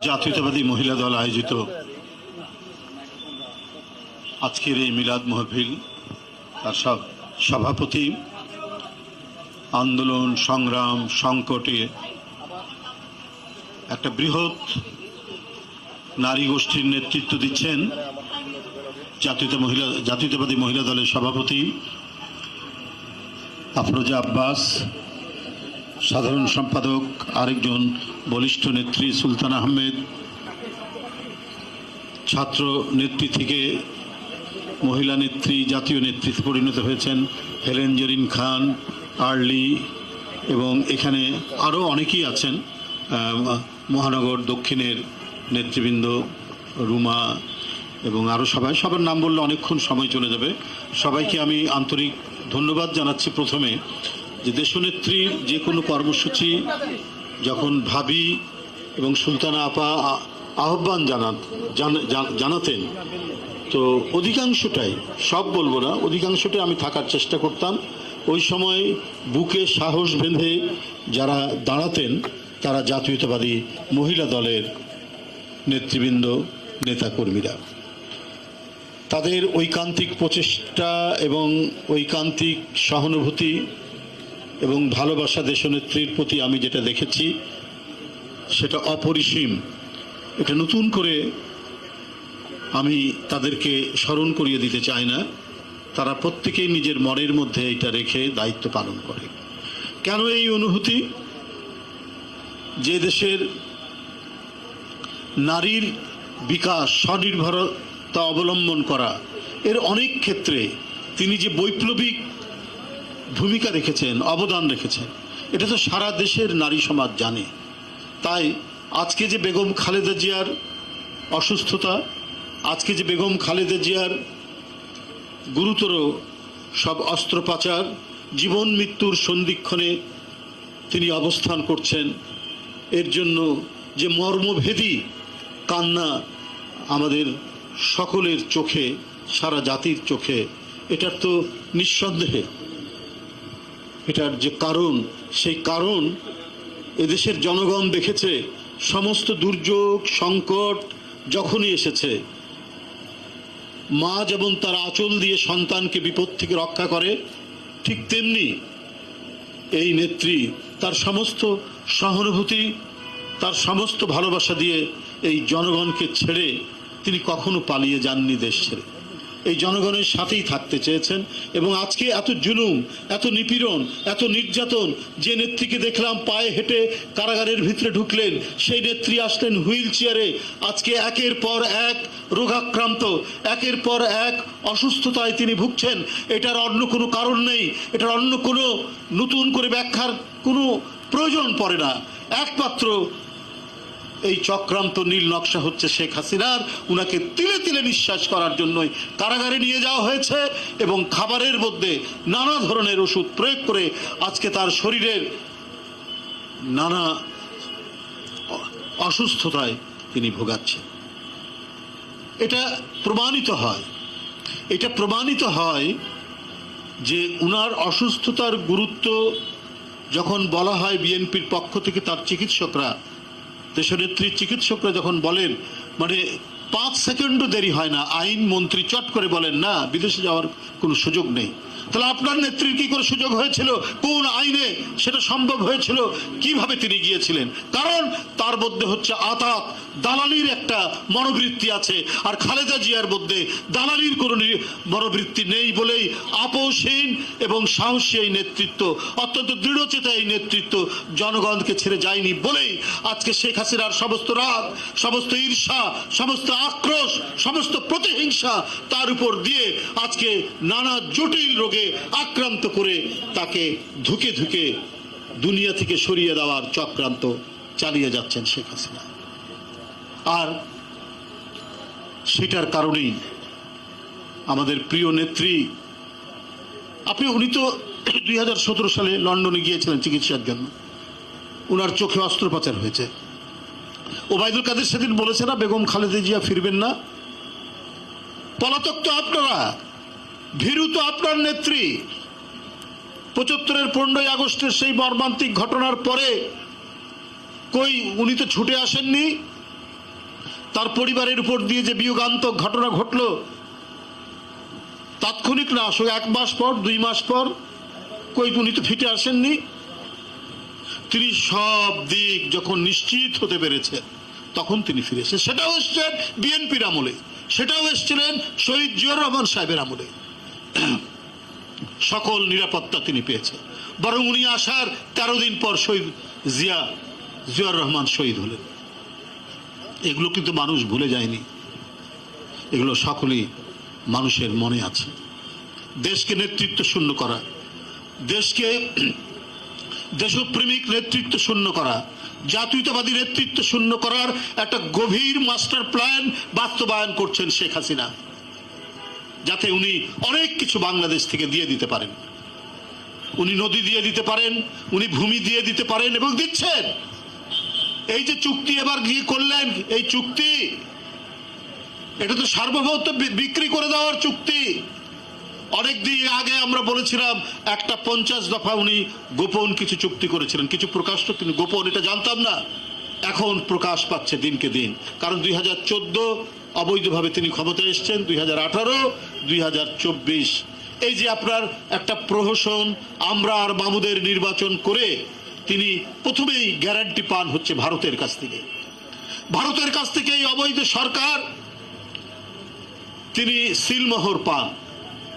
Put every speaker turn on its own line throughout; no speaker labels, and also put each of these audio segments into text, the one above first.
জাতীয়তাবাদী মহিলা দল আয়োজিত আজকের এই মিলাদ মহফিল, তার সব সভাপতি, আন্দোলন, সংগ্রাম, সংকটে একটা বৃহৎ নারী গোষ্ঠীর নেতৃত্ব দিচ্ছেন জাতীয়তা মহিলা, জাতীয়তাবাদী মহিলা দলের সভাপতি আফরোজা আব্বাস, সাধারণ সম্পাদক আরেকজন বলিষ্ঠ নেত্রী সুলতান আহমেদ, ছাত্র নেত্রী থেকে মহিলা নেত্রী, জাতীয় নেতৃত্বে পরিণত হয়েছেন হেলেন জেরিন খান, আর্লি এবং এখানে আরও অনেকেই আছেন। মহানগর দক্ষিণের নেতৃবৃন্দ রুমা এবং আরও সবাই। সবার নাম বললে অনেকক্ষণ সময় চলে যাবে। সবাইকে আমি আন্তরিক ধন্যবাদ জানাচ্ছি প্রথমে যে দেশনেত্রীর যে কোনো কর্মসূচি যখন ভাবি এবং সুলতানা আপা আহ্বান জানান, জান- জান- জানাতেন, তো অধিকাংশটাই, সব বলব না, অধিকাংশটাই আমি থাকার চেষ্টা করতাম। ওই সময় বুকে সাহস বেঁধে যারা দাঁড়াতেন, তারা জাতীয়তাবাদী মহিলা দলের নেতৃবৃন্দ, নেতাকর্মীরা। তাদের ঐকান্তিক প্রচেষ্টা এবং ঐকান্তিক সহানুভূতি এবং ভালোবাসা দেশনেত্রীর প্রতি আমি যেটা দেখেছি, সেটা অপরিসীম। এটা নতুন করে আমি তাদেরকে স্মরণ করিয়ে দিতে চাই না। তারা প্রত্যেকেই নিজের মনের মধ্যে এটা রেখে দায়িত্ব পালন করে। কেন এই অনুভূতি? যে দেশের নারীর বিকাশ, স্বনির্ভরতা অবলম্বন করা, এর অনেক ক্ষেত্রে তিনি যে বৈপ্লবিক ভূমিকা রেখেছেন, অবদান রেখেছেন। এটা তো সারা দেশের নারী সমাজ জানে। তাই আজকে যে বেগম খালেদা জিয়ার অসুস্থতা, আজকে যে বেগম খালেদা জিয়ার গুরুতর সব অস্ত্রোপচার, জীবন মৃত্যুর সন্ধিক্ষণে তিনি অবস্থান করছেন, এর জন্য যে মর্মভেদী কান্না আমাদের সকলের চোখে, সারা জাতির চোখে, এটার তো নিঃসন্দেহে এটার যে কারণ, সেই কারণ এদেশের জনগণ দেখেছে, সমস্ত দুর্যোগ, সংকট যখনই এসেছে মা যেমন তার আঁচল দিয়ে সন্তানকে বিপদ থেকে রক্ষা করে, ঠিক তেমনি এই নেত্রী তার সমস্ত সহানুভূতি, তার সমস্ত ভালোবাসা দিয়ে এই জনগণকে ছেড়ে তিনি কখনো পালিয়ে যাননি দেশ ছেড়ে। এই জনগণের সাথেই থাকতে চেয়েছেন এবং আজকে এত জুলুম, এত নিপীড়ন, এত নির্যাতন, যে নেত্রীকে দেখলাম পায়ে হেঁটে কারাগারের ভিতরে ঢুকলেন, সেই নেত্রী আসলেন হুইল চেয়ারে। আজকে একের পর এক রোগাক্রান্ত, একের পর এক অসুস্থতায় তিনি ভুগছেন। এটার অন্য কোনো কারণ নেই, এটার অন্য কোনো নতুন করে ব্যাখ্যার কোনো প্রয়োজন পড়ে না। একমাত্র এই চক্রান্ত নীল নকশা হচ্ছে শেখ হাসিনার। উনাকে তিলে তিলে নিঃশ্বাস করার জন্যই কারাগারে নিয়ে যাওয়া হয়েছে এবং খাবারের মধ্যে নানা ধরনের ওষুধ প্রয়োগ করে আজকে তার শরীরের নানা অসুস্থতায় তিনি ভোগাচ্ছেন। এটা প্রমাণিত হয়। এটা প্রমাণিত হয় যে উনার অসুস্থতার গুরুত্ব যখন বলা হয় বিএনপির পক্ষ থেকে তার চিকিৎসকরা দেশনেত্রীর চিকিৎসকরা যখন বলেন মানে পাঁচ সেকেন্ডও দেরি হয় না, আইন মন্ত্রী চট করে বলেন, না, বিদেশে যাওয়ার কোনো সুযোগ নেই। তাহলে আপনার নেত্রীর কি করে সুযোগ হয়েছিল? কোন আইনে সেটা সম্ভব হয়েছিল? কীভাবে তিনি গিয়েছিলেন? কারণ তার মধ্যে হচ্ছে আতাত, দালালির একটা মনোবৃত্তি আছে। আর খালেদা জিয়ার মধ্যে দালালির কোনো মনোবৃত্তি নেই বলেই আপোষহীন এবং সাহসী এই নেতৃত্ব, অত্যন্ত দৃঢ়চেতা এই নেতৃত্ব জনগণকে ছেড়ে যায়নি বলেই আজকে শেখ হাসিনার সমস্ত রাগ, সমস্ত ঈর্ষা, সমস্ত আক্রোশ, সমস্ত প্রতিহিংসা তার উপর দিয়ে আজকে নানা জটিল রোগে আক্রান্ত করে তাকে ধুকে ধুকে দুনিয়া থেকে সরিয়ে দেওয়ার চক্রান্ত চালিয়ে যাচ্ছেন শেখ হাসিনা। আর সেটার কারণেই আমাদের প্রিয় নেত্রী, আপনি, উনি তো দুই হাজার সতেরো সালে লন্ডনে গিয়েছিলেন চিকিৎসার জন্য। উনার চোখে অস্ত্রোপচার হয়েছে। ওবায়দুল কাদের সেদিন বলেছে না, বেগম খালেদা জিয়া ফিরবেন না। পলাতক তো আপনারা। ভীরু তো আপনার নেত্রী। পঁচাত্তরের পনেরোই আগস্টের সেই মর্মান্তিক ঘটনার পরে কই উনি তো ছুটে আসেননি? তার পরিবারের উপর দিয়ে যে বিয়োগান্তক ঘটনা ঘটলো, তাৎক্ষণিক না, আসলে এক মাস পর, দুই মাস পর, কই উনি তো ফিটে আসেননি? তিনি সব দিক যখন নিশ্চিত হতে পেরেছেন তখন তিনি ফিরে এসেছেন। সেটাও এসছেন বিএনপির আমলে। সেটাও এসছিলেন শহীদ জিয়র রহমান সাহেবের আমলে। সকল নিরাপত্তা তিনি পেয়েছেন। বরং উনি আসার তেরো দিন পর শহীদ জিয়া জিয়ার রহমান শহীদ হলেন। এগুলো কিন্তু মানুষ ভুলে যায়নি। এগুলো সকলেই মানুষের মনে আছে। দেশকে নেতৃত্ব শূন্য করা, দেশকে দেশপ্রেমিক নেতৃত্ব শূন্য করা, জাতীয়তাবাদী নেতৃত্ব শূন্য করার একটা গভীর মাস্টার প্ল্যান বাস্তবায়ন করছেন শেখ হাসিনা। যাতে উনি অনেক কিছু বাংলাদেশ থেকে দিয়ে দিতে পারেন। উনি নদী দিয়ে দিতে পারেন, উনি ভূমি দিয়ে দিতে পারেন এবং দিচ্ছেন। এই যে চুক্তি এবার গিয়ে করলেন, এই চুক্তি, এটা তো সার্বভৌম বি- বিক্রি করে দেওয়ার চুক্তি। অনেক দিন আগে আমরা বলেছিলাম, একটা পঞ্চাশ দফা উনি গোপন কিছু চুক্তি করেছিলেন, কিছু প্রকাশ তো গোপন, এটা জানতাম না। এখন প্রকাশ পাচ্ছে দিনকে দিন। কারণ দুই হাজার চোদ্দ অবৈধভাবে তিনি ক্ষমতায় এসছেন দুই হাজার আঠারো, দুই হাজার চব্বিশ। এই যে আপনার একটা প্রহসন, আমরা আর মামুদের নির্বাচন করে তিনি প্রথমেই গ্যারান্টি পান হচ্ছে ভারতের কাছ থেকে। ভারতের কাছ থেকে এই অবৈধ সরকার তিনি সিলমোহর পান,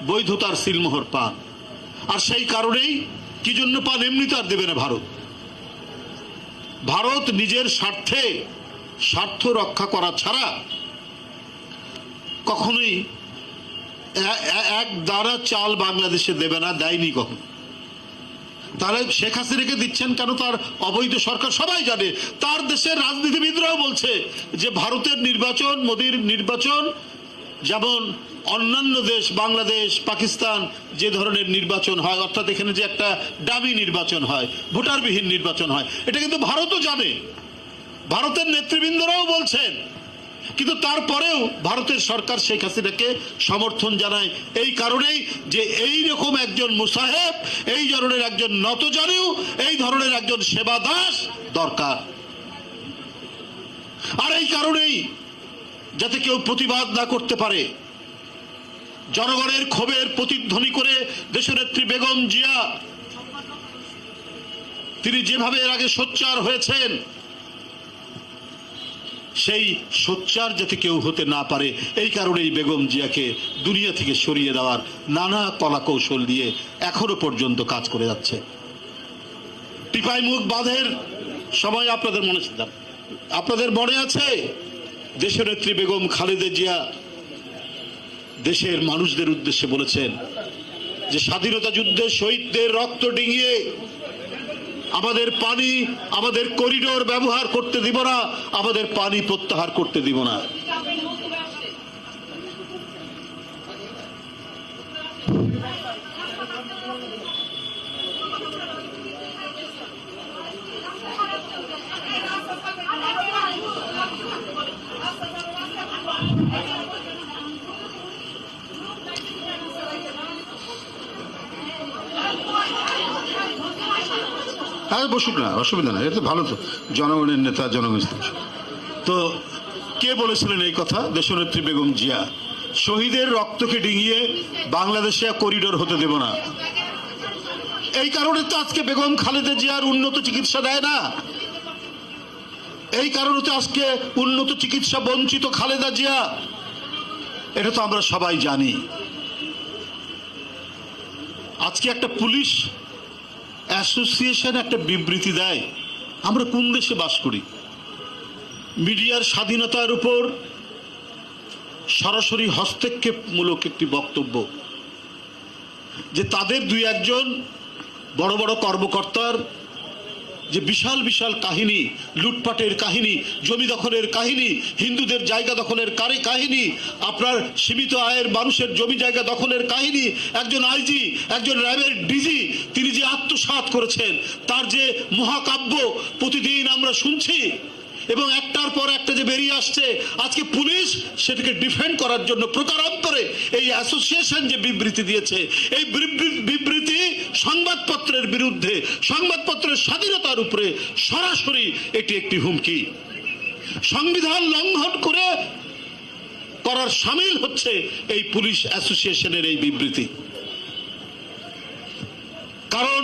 বৈধতার সিলমোহর পান। আর সেই কারণেই কি জন্য পান, এমনি তো আর দেবে না ভারত। ভারত নিজের স্বার্থে স্বার্থ রক্ষা করা ছাড়া কখনোই এক দ্বারা চাল বাংলাদেশে দেবে না, দেয়নি কখনো। তাহলে শেখ হাসিনাকে দিচ্ছেন কেন? তার অবৈধ সরকার সবাই জানে। তার দেশের রাজনীতিবিদরাও বলছে যে ভারতের নির্বাচন, মোদীর নির্বাচন, যেমন অন্যান্য দেশ, বাংলাদেশ, পাকিস্তান, যে ধরনের নির্বাচন হয়, অর্থাৎ এখানে যে একটা দাবি নির্বাচন হয়, ভোটারবিহীন নির্বাচন হয়, এটা কিন্তু ভারতও জানে। ভারতের নেতৃবৃন্দরাও বলছেন কিন্তু তারপরেও ভারতের সরকার শেখ হাসিনাকে সমর্থন জানায়। এই কারণেই যে এই রকম একজন মুসাহেব, এই ধরনের একজন নতজানেও এই ধরনের একজন সেবা দাস দরকার। আর এই কারণেই যাতে কেউ প্রতিবাদ না করতে পারে, জনগণের ক্ষোভের প্রতিধ্বনি করে দেশনেত্রী বেগম জিয়া, তিনি যেভাবে এর আগে সোচ্চার হয়েছেন সেই সোচ্চার যাতে কেউ হতে না পারে, এই কারণেই বেগম জিয়াকে দুনিয়া থেকে সরিয়ে দেওয়ার নানা কলা কৌশল দিয়ে এখনও পর্যন্ত কাজ করে যাচ্ছে। টিপাই মুখ বাঁধের সময় আপনাদের মনে ছিল আপনাদের মনে আছে? দেশনেত্রী বেগম খালেদা জিয়া দেশের মানুষদের উদ্দেশ্যে বলেছেন যে স্বাধীনতা যুদ্ধে শহীদদের রক্ত ডিঙিয়ে আমাদের পানি আমাদের করিডোর ব্যবহার করতে দিব না আমাদের পানি প্রত্যাহার করতে দিব না। হ্যাঁ বসুক না, অসুবিধা নাই এটা ভালো তো, জনগণের নেতা জনগণ তো কে বলেছিলেন এই কথা? দেশনেত্রী বেগম জিয়া। শহীদের রক্তকে ডিঙিয়ে বাংলাদেশে করিডোর হতে দেব না। এই কারণে তো আজকে বেগম খালেদা জিয়ার উন্নত চিকিৎসা দেয় না। এই কারণে তো আজকে উন্নত চিকিৎসা বঞ্চিত খালেদা জিয়া। এটা তো আমরা সবাই জানি। আজকে একটা পুলিশ অ্যাসোসিয়েশন একটা বিবৃতি দেয়, আমরা কোন দেশে বাস করি? মিডিয়ার স্বাধীনতার উপর সরাসরি হস্তক্ষেপমূলক একটি বক্তব্য, যে তাদের দুই একজন বড় বড় কর্মকর্তার যে বিশাল বিশাল কাহিনী, লুটপাটের কাহিনী, জমি দখলের কাহিনী, হিন্দুদের জায়গা দখলের কারে, কাহিনী, আপনার সীমিত আয়ের মানুষের জমি জায়গা দখলের কাহিনী, একজন আইজি একজন র্যাবের ডিজি তিনি যে আত্মসাৎ করেছেন, তার যে মহাকাব্য প্রতিদিন আমরা শুনছি, এবং একটার পর একটা যে বেরিয়ে আসছে, আজকে পুলিশ সেটাকে ডিফেন্ড করার জন্য প্রকারান্তরে এই অ্যাসোসিয়েশন যে বিবৃতি দিয়েছে, এই বিবৃ- বিবৃতি সংবাদপত্রের বিরুদ্ধে, সংবাদপত্রের স্বাধীনতার উপরে সরাসরি এটি একটি হুমকি। সংবিধান লঙ্ঘন করে করার সামিল হচ্ছে এই পুলিশ অ্যাসোসিয়েশনের এই বিবৃতি। কারণ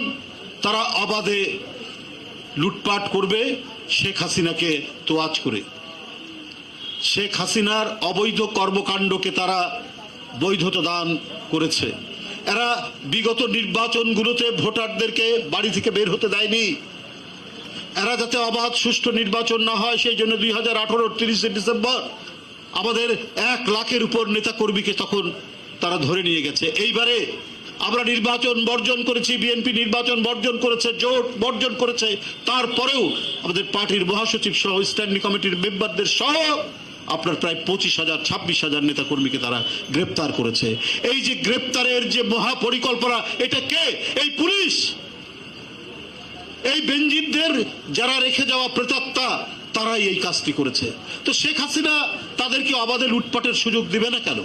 তারা অবাধে লুটপাট করবে শেখ হাসিনাকে তোয়াজ করে। শেখ হাসিনার অবৈধ কর্মকাণ্ডকে তারা বৈধতা দান করেছে। এরা বিগত নির্বাচনগুলোতে ভোটারদেরকে বাড়ি থেকে বের হতে দেয়নি। এরা যাতে অবাধ, সুষ্ঠু নির্বাচন না হয়, সেই জন্য দুই হাজার আঠারোর তিরিশে ডিসেম্বর আমাদের এক লাখের উপর নেতা কর্মীকে তখন তারা ধরে নিয়ে গেছে। এইবারে আমরা নির্বাচন বর্জন করেছি, বিএনপি নির্বাচন বর্জন করেছে, জোট বর্জন করেছে, তারপরেও আমাদের পার্টির মহাসচিব সহ স্ট্যান্ডিং কমিটির মেম্বারদের সহ আপনার প্রায় পঁচিশ হাজার, ছাব্বিশ হাজার নেতা কর্মীকে তারা গ্রেপ্তার করেছে। এই যে গ্রেপ্তারের যে মহাপরিকল্পনা, এটা কে? এই পুলিশ! এই বেঞ্জিতদের যারা রেখে যাওয়া প্রেতাত্মা, তারাই এই কাজটি করেছে। তো শেখ হাসিনা তাদেরকে অবাধে লুটপাটের সুযোগ দিবে না কেন?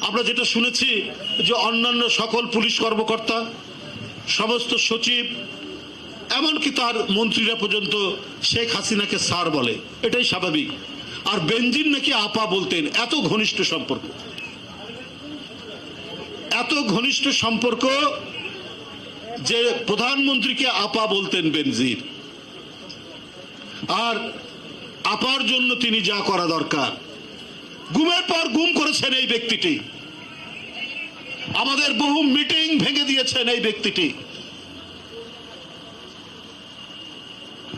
আমরা যেটা শুনেছি যে অন্যান্য সকল পুলিশ কর্মকর্তা, সমস্ত সচিব, এমনকি তার মন্ত্রীরা পর্যন্ত শেখ হাসিনাকে স্যার বলে। এটাই স্বাভাবিক। আর বেঞ্জিন নাকি আপা বলতেন, এত ঘনিষ্ঠ সম্পর্ক। এত ঘনিষ্ঠ সম্পর্ক যে প্রধানমন্ত্রীকে আপা বলতেন বেনজির আর আপার জন্য তিনি যা করা দরকার। গুমের পর গুম করেছেন এই ব্যক্তিটি। আমাদের বহু মিটিং ভেঙে দিয়েছেন এই ব্যক্তিটি।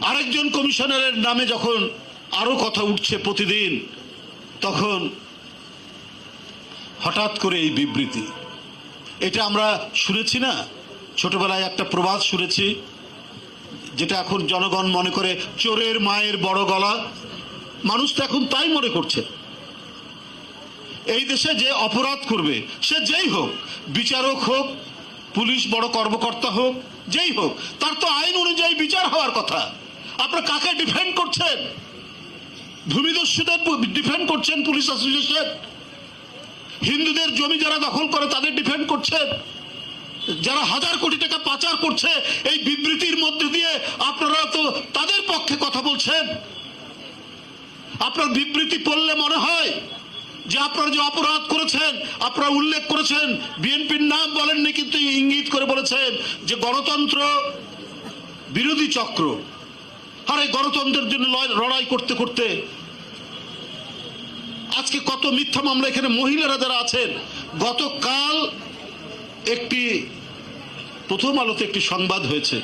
আরেকজন কমিশনারের নামে যখন আরও কথা উঠছে প্রতিদিন, তখন হঠাৎ করে এই বিবৃতি। এটা আমরা শুনেছি না? ছোটবেলায় একটা প্রবাদ শুনেছি, যেটা এখন জনগণ মনে করে চোরের মায়ের বড় গলা। মানুষ তো এখন তাই মনে করছে। এই দেশে যে অপরাধ করবে, সে যেই হোক, বিচারক হোক, পুলিশ বড় কর্মকর্তা হোক, যেই হোক, তার তো আইন অনুযায়ী বিচার হওয়ার কথা। আপনার কাকে ডিফেন্ড করছেন? ভূমিদস্যুদের ডিফেন্ড করছেন পুলিশ অ্যাসোসিয়েশন হিন্দুদের জমি যারা দখল করে, তাদের ডিফেন্ড করছেন যারা হাজার কোটি টাকা পাচার করছে, এই বিবৃতির মধ্যে দিয়ে আপনারা তো তাদের পক্ষে কথা বলছেন। আপনার বিবৃতি পড়লে মনে হয় যে আপনারা যে অপরাধ করেছেন, আপনারা উল্লেখ করেছেন, বিএনপির নাম বলেননি কিন্তু ইঙ্গিত করে বলেছেন যে গণতন্ত্র বিরোধী চক্র। আর গণতন্ত্রের জন্য লড়াই- করতে করতে আজকে কত মিথ্যা মামলা এখানে মহিলারা যারা আছেন? গতকাল একটি প্রথম আলোতে একটি সংবাদ হয়েছে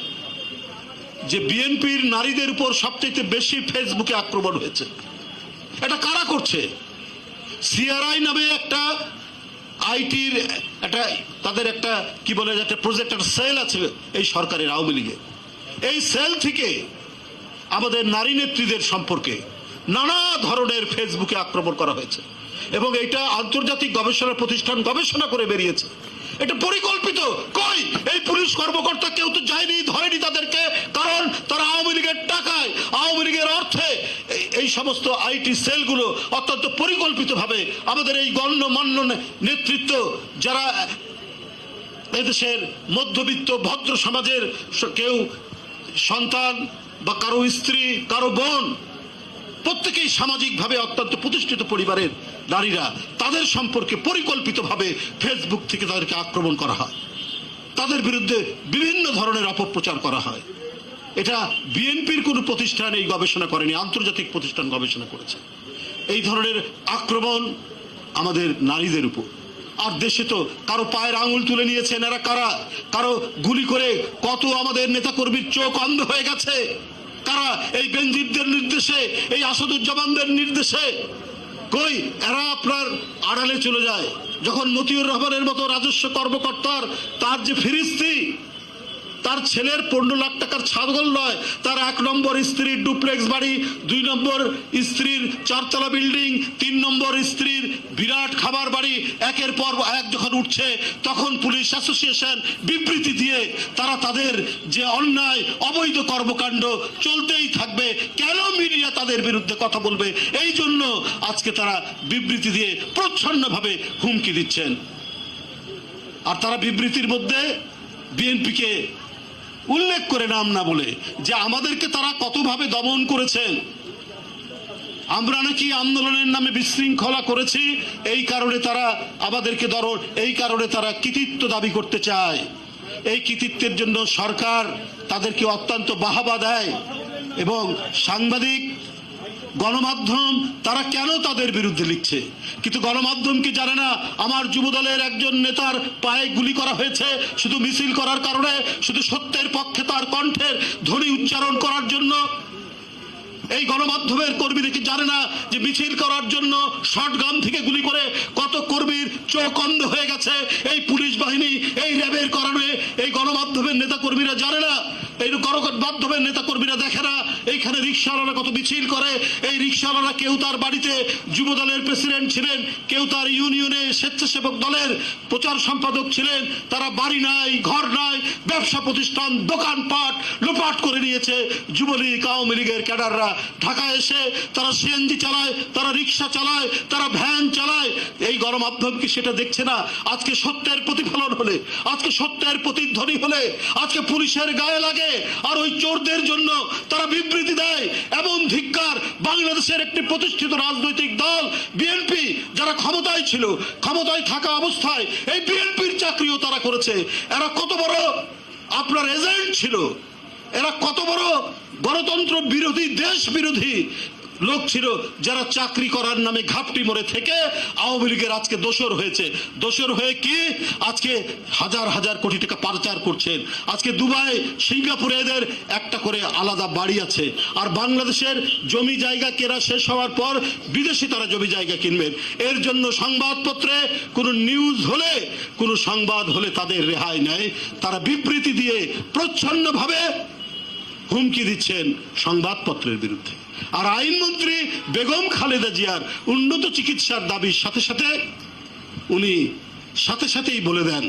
যে বিএনপির নারীদের উপর সবচেয়ে বেশি ফেসবুকে আক্রমণ হয়েছে। এটা কারা করছে? সিআরআই নামে একটা আইটির একটা তাদের একটা, কি বলে, একটা প্রজেক্ট একটা সেল আছে এই সরকারের আওয়ামী লীগের। এই সেল থেকে আমাদের নারী নেত্রীদের সম্পর্কে নানা ধরনের ফেসবুকে আক্রমণ করা হয়েছে। এবং এটা আন্তর্জাতিক গবেষণা প্রতিষ্ঠান গবেষণা করে বেরিয়েছে। এটা পরিকল্পিত। কই? এই পুলিশ কর্মকর্তা কেউ তো যায়নি, ধরেনি তাদেরকে। কারণ তারা আওয়ামী লীগের টাকায়, আওয়ামী লীগের অর্থে এই- সমস্ত আইটি সেলগুলো অত্যন্ত পরিকল্পিতভাবে আমাদের এই গণ্যমান্য নেতৃত্ব, যারা এদেশের মধ্যবিত্ত ভদ্র সমাজের কেউ সন্তান বা কারও স্ত্রী, কারও বোন, প্রত্যেকেই সামাজিকভাবে অত্যন্ত প্রতিষ্ঠিত পরিবারের নারীরা তাদের সম্পর্কে পরিকল্পিতভাবে ফেসবুক থেকে তাদেরকে আক্রমণ করা হয়। তাদের বিরুদ্ধে বিভিন্ন ধরনের অপপ্রচার করা হয়। এটা বিএনপির কোনো প্রতিষ্ঠান এই গবেষণা করেনি, আন্তর্জাতিক প্রতিষ্ঠান গবেষণা করেছে। এই ধরনের আক্রমণ আমাদের নারীদের উপর। আর দেশে তো কারও পায়ের আঙুল তুলে নিয়েছেন এরা কারা? কারও গুলি করে কত আমাদের নেতাকর্মীর চোখ অন্ধ হয়ে গেছে? কারা এই বেঞ্জিরদের নির্দেশে, এই আসাদুজ্জামানদের নির্দেশে? কই, এরা আপনার আড়ালে চলে যায়। যখন মতিউর রহমানের মতো রাজস্ব কর্মকর্তার, তার যে ফিরিস্তি তার ছেলের পনেরো লাখ টাকার ছাগল নয়, তার এক নম্বর স্ত্রীর ডুপ্লেক্স বাড়ি, দুই নম্বর স্ত্রীর চারতলা বিল্ডিং, তিন নম্বর স্ত্রীর বিরাট খাবার বাড়ি, একের পর এক যখন উঠছে, তখন পুলিশ অ্যাসোসিয়েশন বিবৃতি দিয়ে তারা তাদের যে অন্যায়, অবৈধ কর্মকাণ্ড চলতেই থাকবে। কেন মিডিয়া তাদের বিরুদ্ধে কথা বলবে? এই জন্য আজকে তারা বিবৃতি দিয়ে প্রচ্ছন্নভাবে হুমকি দিচ্ছেন। আর তারা বিবৃতির মধ্যে বিএনপিকে উল্লেখ করে নাম না বলে যে আমাদেরকে তারা কতভাবে দমন করেছেন। আমরা নাকি আন্দোলনের নামে বিশৃঙ্খলা করেছি, এই কারণে তারা আমাদেরকে ধরো এই কারণে তারা কৃতিত্ব দাবি করতে চায়। এই কৃতিত্বের জন্য সরকার তাদেরকে অত্যন্ত বাহাবা দেয় এবং সাংবাদিক গণমাধ্যম তারা কেন তাদের বিরুদ্ধে লিখছে? কিন্তু গণমাধ্যম কি জানে না আমার যুবদলের একজন নেতার পায়ে গুলি করা হয়েছে, শুধু মিছিল করার কারণে, শুধু সত্যের পক্ষে তার কণ্ঠের ধ্বনি উচ্চারণ করার জন্য? এই গণমাধ্যমের কর্মীরা কি জানে না যে মিছিল করার জন্য শর্টগান থেকে গুলি করে কত কর্মীর চোখ অন্ধ হয়ে গেছে? এই পুলিশ বাহিনী এই র্যাবের কারণে এই গণমাধ্যমের নেতা কর্মীরা জানে না, এই গণমাধ্যমের নেতা কর্মীরা দেখে না এইখানে রিক্সাওয়ালারা কত মিছিল করে? এই রিক্সাওয়ালারা কেউ তার বাড়িতে যুব দলের প্রেসিডেন্ট ছিলেন, কেউ তার ইউনিয়নে স্বেচ্ছাসেবক দলের প্রচার সম্পাদক ছিলেন, তারা বাড়ি নাই, ঘর নাই, ব্যবসা প্রতিষ্ঠান দোকানপাট লোপাট করে নিয়েছে। যুবলীগ, আওয়ামী লীগের ক্যাডাররা ঢাকায় এসে তারা সিএনজি চালায়, তারা রিক্সা চালায়, তারা ভ্যান চালায়। এই গণমাধ্যম কি সেটা দেখছে না? আজকে সত্যের প্রতিফলন হলে, আজকে সত্যের প্রতিধ্বনি হলে, আজকে পুলিশের গায়ে লাগে। আর ওই চোরদের জন্য তারা বিবৃতি দেয় এমন ধিক্কার বাংলাদেশের একটি প্রতিষ্ঠিত রাজনৈতিক দল বিএনপি যারা ক্ষমতায় ছিল, ক্ষমতায় থাকা অবস্থায় এই বিএনপির চাকরিও তারা করেছে। এরা কত বড় আপনার এজেন্ট ছিল? এরা কত বড় গণতন্ত্র বিরোধী, দেশ বিরোধী? লোক ছিল যারা চাকরি করার নামে ঘাপটি মরে থেকে আওয়ামী লীগের আজকে দোষর হয়েছে। দোষর হয়ে কি? আজকে হাজার হাজার কোটি টাকা পাচার করছেন। আজকে দুবাই, সিঙ্গাপুরে এদের একটা করে আলাদা বাড়ি আছে। আর বাংলাদেশের জমি জায়গা কেনা শেষ হওয়ার পর বিদেশি তারা জমি জায়গা কিনবেন। এর জন্য সংবাদপত্রে কোনো নিউজ হলে, কোনো সংবাদ হলে তাদের রেহাই নেয়। তারা বিবৃতি দিয়ে প্রচ্ছন্নভাবে হুমকি দিচ্ছেন সংবাদপত্রের বিরুদ্ধে। আর আইনমন্ত্রী বেগম খালেদা জিয়ার উন্নত চিকিৎসার দাবির সাথে সাথে উনি সাথে সাথেই বলে দেন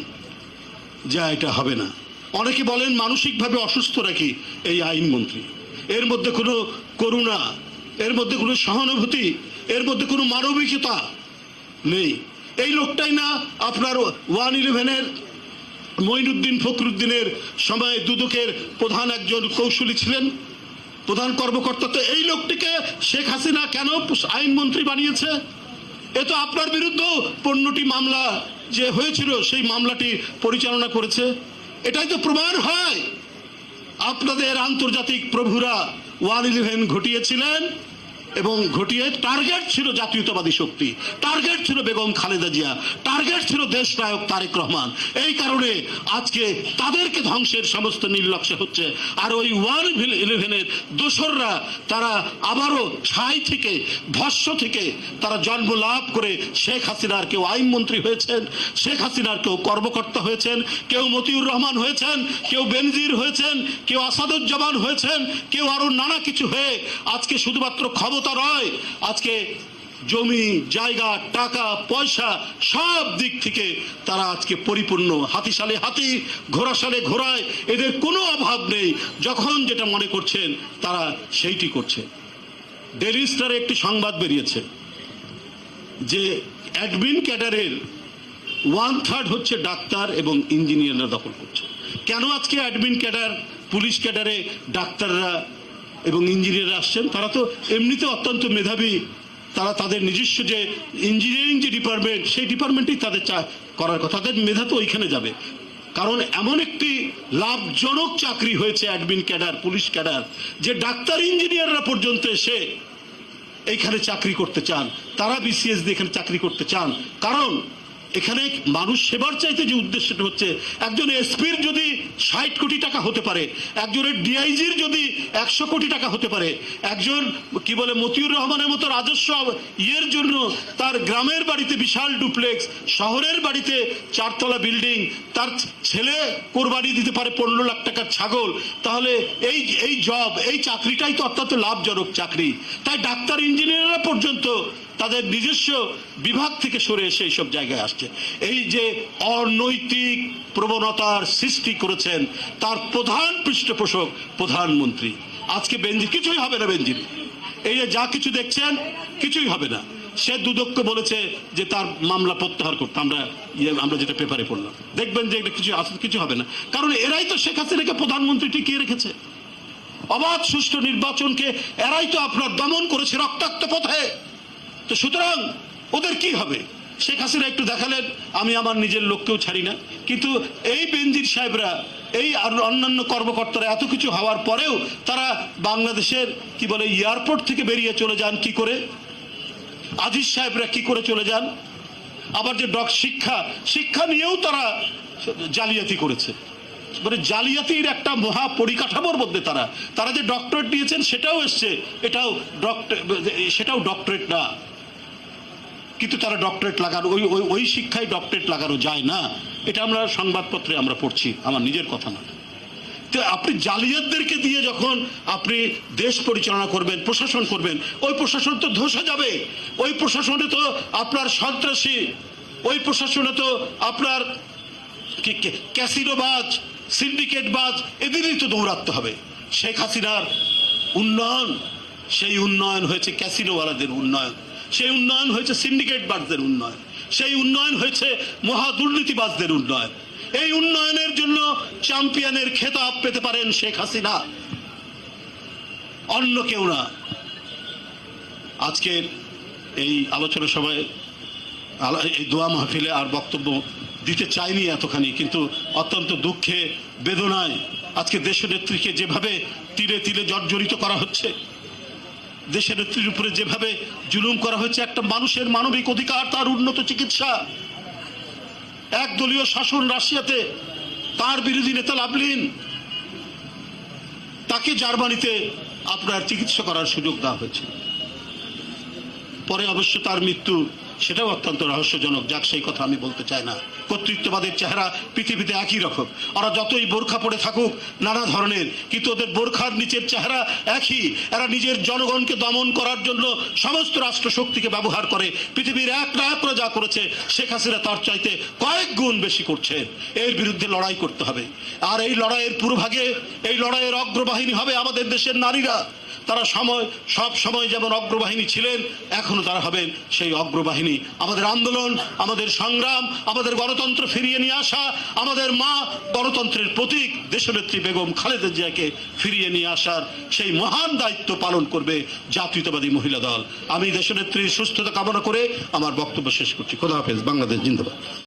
যে এটা হবে না। অনেকে বলেন মানসিকভাবে অসুস্থ নাকি এই আইনমন্ত্রী এর মধ্যে কোনো করুণা, এর মধ্যে কোনো সহানুভূতি, এর মধ্যে কোনো মানবিকতা নেই। এই লোকটাই না আপনার ওয়ান ইলেভেনের মঈনুদ্দিন ফখরুদ্দিনের সময় দুদকের প্রধান একজন কৌশলী ছিলেন। প্রধান কর্মকর্তা তো এই লোকটিকে শেখ হাসিনা কেন আইনমন্ত্রী বানিয়েছে? এ তো আপনার বিরুদ্ধেও পণ্যটি মামলা যে হয়েছিল, সেই মামলাটি পরিচালনা করেছে। এটাই তো প্রমাণ হয়। আপনাদের আন্তর্জাতিক প্রভুরা ওয়ান ইলেভেন ঘটিয়েছিলেন। এবং ঘটিয়ে টার্গেট ছিল জাতীয়তাবাদী শক্তি। টার্গেট ছিল বেগম খালেদা জিয়া। টার্গেট ছিল দেশ নায়ক তারেক রহমান। এই কারণে আজকে তাদেরকে ধ্বংসের সমস্ত নির্লক্ষ্য হচ্ছে আর ওই ওয়ান ইলেভেনের দোসররা তারা আবারও ছাই থেকে ভস্য থেকে তারা জন্ম লাভ করে শেখ হাসিনার কেউ আইনমন্ত্রী হয়েছেন, শেখ হাসিনার কেউ কর্মকর্তা হয়েছেন, কেউ মতিউর রহমান হয়েছেন, কেউ বেনজির হয়েছেন, কেউ আসাদুজ্জামান হয়েছেন, কেউ আরও নানা কিছু হয়ে আজকে শুধুমাত্র ক্ষমতা নয় আজকে জমি, জায়গা, টাকা, পয়সা সব দিক থেকে তারা আজকে পরিপূর্ণ হাতিশালে হাতি, ঘোড়াশালে ঘোড়ায়। এদের কোনো অভাব নেই। যখন যেটা মনে করছেন, তারা সেইটি করছে। ডেলি স্টারে একটি সংবাদ বেরিয়েছে যে অ্যাডমিন ক্যাডারের ওয়ান থার্ড হচ্ছে ডাক্তার এবং ইঞ্জিনিয়াররা দখল করছে। কেন আজকে অ্যাডমিন ক্যাডার, পুলিশ ক্যাডারে ডাক্তাররা এবং ইঞ্জিনিয়াররা আসছেন, তারা তো এমনিতে অত্যন্ত মেধাবী। তারা তাদের নিজস্ব যে ইঞ্জিনিয়ারিং যে ডিপার্টমেন্ট সেই ডিপার্টমেন্টেই তাদের চা করার কথা। তাদের মেধা তো ওইখানে যাবে। কারণ এমন একটি লাভজনক চাকরি হয়েছে অ্যাডমিন ক্যাডার পুলিশ ক্যাডার যে ডাক্তার ইঞ্জিনিয়াররা পর্যন্ত এসে এইখানে চাকরি করতে চান। তারা বিসিএস দিয়ে এখানে চাকরি করতে চান। কারণ এখানে মানুষ সেবার চাইতে যে উদ্দেশ্যটা হচ্ছে, একজন এসপির যদি ষাট কোটি টাকা হতে পারে, একজনের ডিআইজির যদি একশো কোটি টাকা হতে পারে, একজন কি বলে মতিউর রহমানের মতো রাজস্ব ইয়ের জন্য তার গ্রামের বাড়িতে বিশাল ডুপ্লেক্স, শহরের বাড়িতে চারতলা বিল্ডিং, তার ছেলে কোরবানি দিতে পারে পনেরো লাখ টাকার ছাগল, তাহলে এই এই জব এই চাকরিটাই তো অত্যন্ত লাভজনক চাকরি। তাই ডাক্তার ইঞ্জিনিয়াররা পর্যন্ত তাদের নিজস্ব বিভাগ থেকে সরে এসে এইসব জায়গায় আসছে। এই যে অনৈতিক প্রবণতার সৃষ্টি করেছেন, তার প্রধান পৃষ্ঠপোষক প্রধানমন্ত্রী। আজকে বেঞ্জির কিছুই হবে না বেঞ্জির এই যে যা কিছু দেখছেন, কিছুই হবে না। সে দুদককে বলেছে যে তার মামলা প্রত্যাহার করতে, আমরা ইয়ে আমরা যেটা পেপারে পড়লাম। দেখবেন যে এটা কিছু আসলে কিছু হবে না। কারণ এরাই তো শেখ হাসিনাকে প্রধানমন্ত্রী টিকিয়ে রেখেছে। অবাধ সুষ্ঠু নির্বাচনকে এরাই তো আপনার দমন করেছে রক্তাক্ত পথে। তো সুতরাং ওদের কি হবে? শেখ হাসিনা একটু দেখালেন, আমি আমার নিজের লোককেও ছাড়ি না। কিন্তু এই বেনজির সাহেবরা, এই আর অন্যান্য কর্মকর্তারা এত কিছু হওয়ার পরেও তারা বাংলাদেশের, কি বলে, এয়ারপোর্ট থেকে বেরিয়ে চলে যান কি করে? আজিজ সাহেবরা কি করে চলে যান? আবার যে ডক শিক্ষা শিক্ষা নিয়েও তারা জালিয়াতি করেছে। মানে জালিয়াতির একটা মহা পরিকাঠামোর মধ্যে তারা। তারা যে ডক্টরেট নিয়েছেন, সেটাও এসছে। এটাও ডক্টর, সেটাও ডক্টরেট না। কিন্তু তারা ডক্টরেট লাগানো, ওই ওই ওই শিক্ষায় ডক্টরেট লাগানো যায় না। এটা আমরা সংবাদপত্রে আমরা পড়ছি, আমার নিজের কথা না। তো আপনি জালিয়াতদেরকে দিয়ে যখন আপনি দেশ পরিচালনা করবেন, প্রশাসন করবেন, ওই প্রশাসন তো ধসে যাবে। ওই প্রশাসনে তো আপনার সন্ত্রাসী, ওই প্রশাসনে তো আপনার ক্যাসিনোবাজ, সিন্ডিকেটবাজ, এদেরই তো দৌড়াতে হবে। শেখ হাসিনার উন্নয়ন, সেই উন্নয়ন হয়েছে ক্যাসিনোওয়ালাদের উন্নয়ন। সেই উন্নয়ন হয়েছে সিন্ডিকেটবাজদের উন্নয়ন, সেই উন্নয়ন হয়েছে মহা দুর্নীতিবাজদের উন্নয়ন। এই উন্নয়নের জন্য চ্যাম্পিয়নের খেতাব পেতে পারেন শেখ হাসিনা। অন্য কেউ না। আজকের এই আলোচনা সভায় এই দোয়া মাহফিলে আর বক্তব্য দিতে চাইনি এতখানি, কিন্তু অত্যন্ত দুঃখে, বেদনায় আজকে দেশনেত্রীকে যেভাবে তীরে তীরে জর্জরিত করা হচ্ছে দেশের নেত্রীর উপরে যেভাবে জুলুম করা হয়েছে, একটা মানুষের মানবিক অধিকার, তার উন্নত চিকিৎসা। একদলীয় শাসন রাশিয়াতে তার বিরোধী নেতা লাভলিন। তাকে জার্মানিতে আপনার চিকিৎসা করার সুযোগ দেওয়া হয়েছে। পরে অবশ্য তার মৃত্যু সেটাও অত্যন্ত রহস্যজনক, যাক সেই কথা আমি বলতে চাই না। কর্তৃত্ববাদের চেহারা পৃথিবীতে একই রকম। ওরা যতই বোরখা পড়ে থাকুক, নানা ধরনের, কিন্তু ওদের বোরখার নিচের চেহারা একই। এরা নিজের জনগণকে দমন করার জন্য সমস্ত রাষ্ট্র শক্তিকে ব্যবহার করে পৃথিবীর এক না একরা যা করেছে, শেখ হাসিনা তার চাইতে কয়েক গুণ বেশি করছে। এর বিরুদ্ধে লড়াই করতে হবে। আর এই লড়াইয়ের পূর্বভাগে, এই লড়াইয়ের অগ্রবাহিনী হবে আমাদের দেশের নারীরা। তারা সময়, সব সময় যেমন অগ্রবাহিনী ছিলেন, এখনও তারা হবেন সেই অগ্রবাহিনী। আমাদের আন্দোলন, আমাদের সংগ্রাম, আমাদের গণতন্ত্র ফিরিয়ে নিয়ে আসা, আমাদের মা গণতন্ত্রের প্রতীক, দেশনেত্রী বেগম খালেদা জিয়াকে ফিরিয়ে নিয়ে আসার সেই মহান দায়িত্ব পালন করবে জাতীয়তাবাদী মহিলা দল। আমি দেশনেত্রীর সুস্থতা কামনা করে আমার বক্তব্য শেষ করছি। খোদা হাফেজ, বাংলাদেশ জিন্দাবাদ।